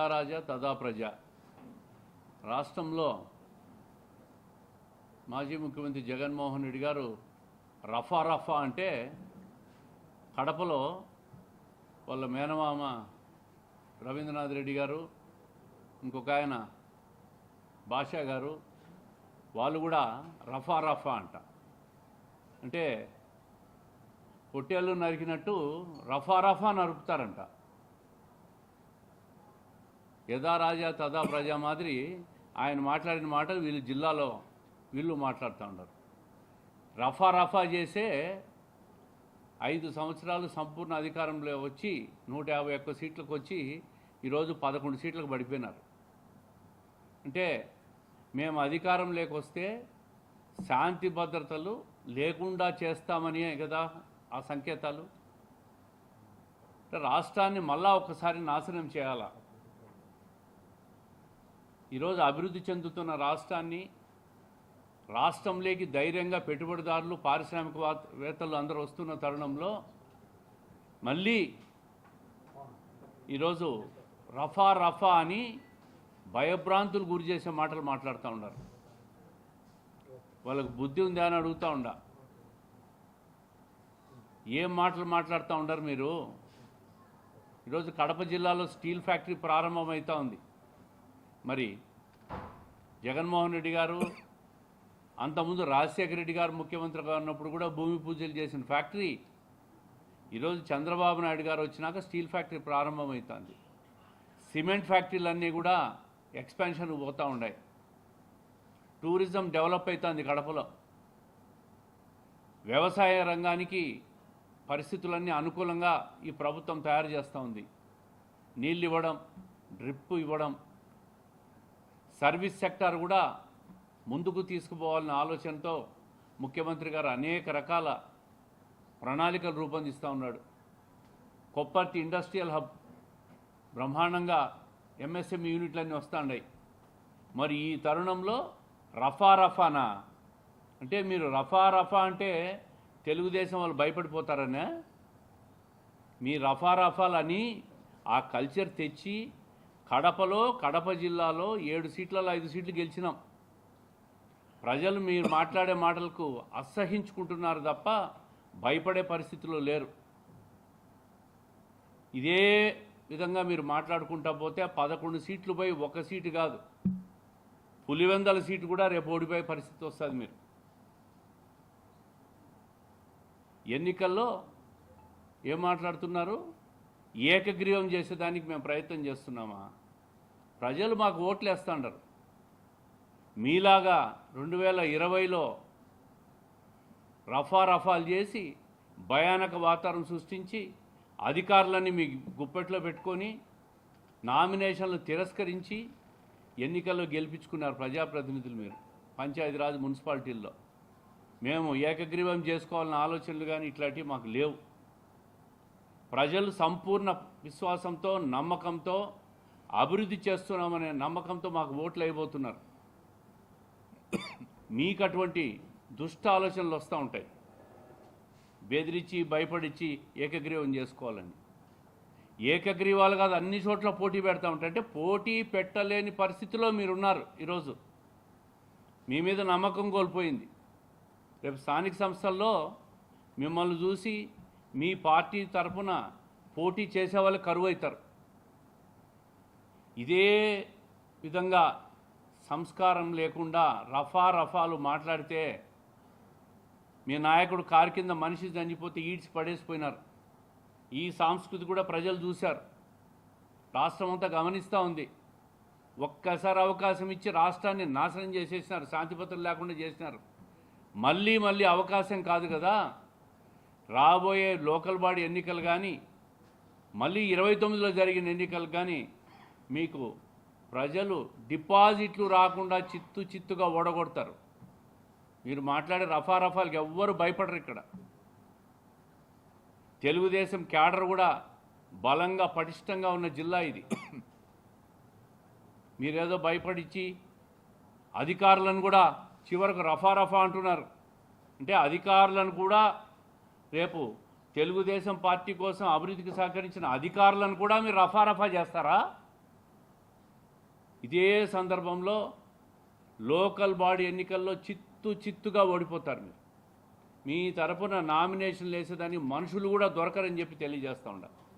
యథా రాజా తదా ప్రజ. రాష్ట్రంలో మాజీ ముఖ్యమంత్రి జగన్మోహన్ రెడ్డి గారు రఫా రఫా అంటే కడపలో వాళ్ళ మేనమామ రవీంద్రనాథ్ రెడ్డి గారు ఇంకొక ఆయన బాషా గారు వాళ్ళు కూడా రఫా రఫా అంట. అంటే పొట్టేళ్ళు నరికినట్టు రఫా రఫా నరుపుతారంట యథా రాజా తదా ప్రజా మాదిరి ఆయన మాట్లాడిన మాటలు వీళ్ళు జిల్లాలో వీళ్ళు మాట్లాడుతూ ఉన్నారు. రఫా రఫా చేసే ఐదు సంవత్సరాలు సంపూర్ణ అధికారంలో వచ్చి నూట యాభై ఒక్క సీట్లకు వచ్చి ఈరోజు పదకొండు సీట్లకు పడిపోయినారు. అంటే మేము అధికారం లేకొస్తే శాంతి భద్రతలు లేకుండా చేస్తామని కదా ఆ సంకేతాలు? రాష్ట్రాన్ని మళ్ళా ఒకసారి నాశనం చేయాలా? ఈరోజు అభివృద్ధి చెందుతున్న రాష్ట్రాన్ని రాష్ట్రంలోకి ధైర్యంగా పెట్టుబడిదారులు పారిశ్రామికవేత్తలు అందరూ వస్తున్న తరుణంలో మళ్ళీ ఈరోజు రఫా రఫా అని భయభ్రాంతులు గురి చేసే మాటలు మాట్లాడుతూ ఉన్నారు. వాళ్ళకు బుద్ధి ఉందా అని అడుగుతూ ఉండా. ఏం మాటలు మాట్లాడుతూ ఉండరు మీరు? ఈరోజు కడప జిల్లాలో స్టీల్ ఫ్యాక్టరీ ప్రారంభమవుతూ ఉంది. మరి జగన్మోహన్ రెడ్డి గారు అంతకుముందు రాజశేఖర రెడ్డి గారు ముఖ్యమంత్రిగా ఉన్నప్పుడు కూడా భూమి పూజలు చేసిన ఫ్యాక్టరీ. ఈరోజు చంద్రబాబు నాయుడు గారు వచ్చినాక స్టీల్ ఫ్యాక్టరీ ప్రారంభమవుతుంది. సిమెంట్ ఫ్యాక్టరీలన్నీ కూడా ఎక్స్పాన్షన్ పోతూ ఉన్నాయి. టూరిజం డెవలప్ అవుతుంది కడపలో. వ్యవసాయ రంగానికి పరిస్థితులన్నీ అనుకూలంగా ఈ ప్రభుత్వం తయారు చేస్తూ ఉంది. నీళ్ళు ఇవ్వడం డ్రిప్ ఇవ్వడం సర్వీస్ సెక్టార్ కూడా ముందుకు తీసుకుపోవాలనే ఆలోచనతో ముఖ్యమంత్రి గారు అనేక రకాల ప్రణాళికలు రూపొందిస్తూ ఉన్నాడు. కొప్పర్తి ఇండస్ట్రియల్ హబ్ బ్రహ్మాండంగా ఎంఎస్ఎంఈ యూనిట్లన్నీ వస్తున్నాయి మరి ఈ తరుణంలో రఫా రఫానా? అంటే మీరు రఫా రఫా అంటే తెలుగుదేశం వాళ్ళు భయపడిపోతారనే? మీ రఫా రఫాలని ఆ కల్చర్ తెచ్చి కడపలో కడప జిల్లాలో ఏడు సీట్లలో ఐదు సీట్లు గెలిచినాం. ప్రజలు మీరు మాట్లాడే మాటలకు అసహించుకుంటున్నారు తప్ప భయపడే పరిస్థితిలో లేరు. ఇదే విధంగా మీరు మాట్లాడుకుంటా పోతే పదకొండు సీట్లు పోయి ఒక సీటు కాదు. పులివెందల సీటు కూడా రేపు ఓడిపోయే పరిస్థితి వస్తుంది మీరు. ఎన్నికల్లో ఏం మాట్లాడుతున్నారు? ఏకగ్రీవం చేసేదానికి మేము ప్రయత్నం చేస్తున్నామా? ప్రజలు మాకు ఓట్లు వేస్తాండరు మీలాగా రెండు వేల ఇరవైలో రఫా రఫాలు చేసి భయానక వాతావరణం సృష్టించి అధికారులన్నీ మీ గుప్పెట్లో పెట్టుకొని నామినేషన్లు తిరస్కరించి ఎన్నికల్లో గెలిపించుకున్నారు ప్రజాప్రతినిధులు మీరు పంచాయతీరాజ్ మున్సిపాలిటీల్లో. మేము ఏకగ్రీవం చేసుకోవాలన్న ఆలోచనలు కానీ ఇట్లాంటివి మాకు లేవు. ప్రజలు సంపూర్ణ విశ్వాసంతో నమ్మకంతో అభివృద్ధి చేస్తున్నామనే నమ్మకంతో మాకు ఓట్లు అయిపోతున్నారు. మీకు అటువంటి దుష్ట ఆలోచనలు వస్తూ ఉంటాయి. బెదిరించి భయపడిచ్చి ఏకగ్రీవం చేసుకోవాలని ఏకగ్రీవాలు కాదు అన్ని చోట్ల పోటీ పెడతా ఉంటాయి. అంటే పోటీ పెట్టలేని పరిస్థితిలో మీరున్నారు ఈరోజు. మీ మీద నమ్మకం కోల్పోయింది. రేపు స్థానిక సంస్థల్లో మిమ్మల్ని చూసి మీ పార్టీ తరఫున పోటీ చేసేవాళ్ళు కరువు అవుతారు ఇదే విధంగా సంస్కారం లేకుండా రఫా రఫాలు మాట్లాడితే మీ నాయకుడు కారు కింద మనిషి చనిపోతే ఈడ్చి పడేసిపోయినారు. ఈ సంస్కృతి కూడా ప్రజలు చూశారు. రాష్ట్రం అంతా గమనిస్తూ ఉంది. ఒక్కసారి అవకాశం ఇచ్చి రాష్ట్రాన్ని నాశనం చేసేసినారు. శాంతి లేకుండా చేసినారు. మళ్ళీ మళ్ళీ అవకాశం కాదు కదా. రాబోయే లోకల్ బాడీ ఎన్నికలు కానీ మళ్ళీ ఇరవై తొమ్మిదిలో జరిగిన ఎన్నికలు కానీ మీకు ప్రజలు డిపాజిట్లు రాకుండా చిత్తు చిత్తుగా ఓడగొడతారు. మీరు మాట్లాడే రఫారఫాలకి ఎవ్వరు భయపడరు ఇక్కడ. తెలుగుదేశం క్యాడర్ కూడా బలంగా పటిష్టంగా ఉన్న జిల్లా ఇది. మీరేదో భయపడిచ్చి అధికారులను కూడా చివరకు రఫా రఫా అంటున్నారు. అంటే అధికారులను కూడా రేపు తెలుగుదేశం పార్టీ కోసం అభివృద్ధికి సహకరించిన అధికారులను కూడా మీరు రఫారఫా చేస్తారా? ఇదే సందర్భంలో లోకల్ బాడీ ఎన్నికల్లో చిత్తు చిత్తుగా ఓడిపోతారు మీరు. మీ తరపున నామినేషన్లు వేసేదానికి మనుషులు కూడా దొరకరని చెప్పి తెలియజేస్తా ఉండాలి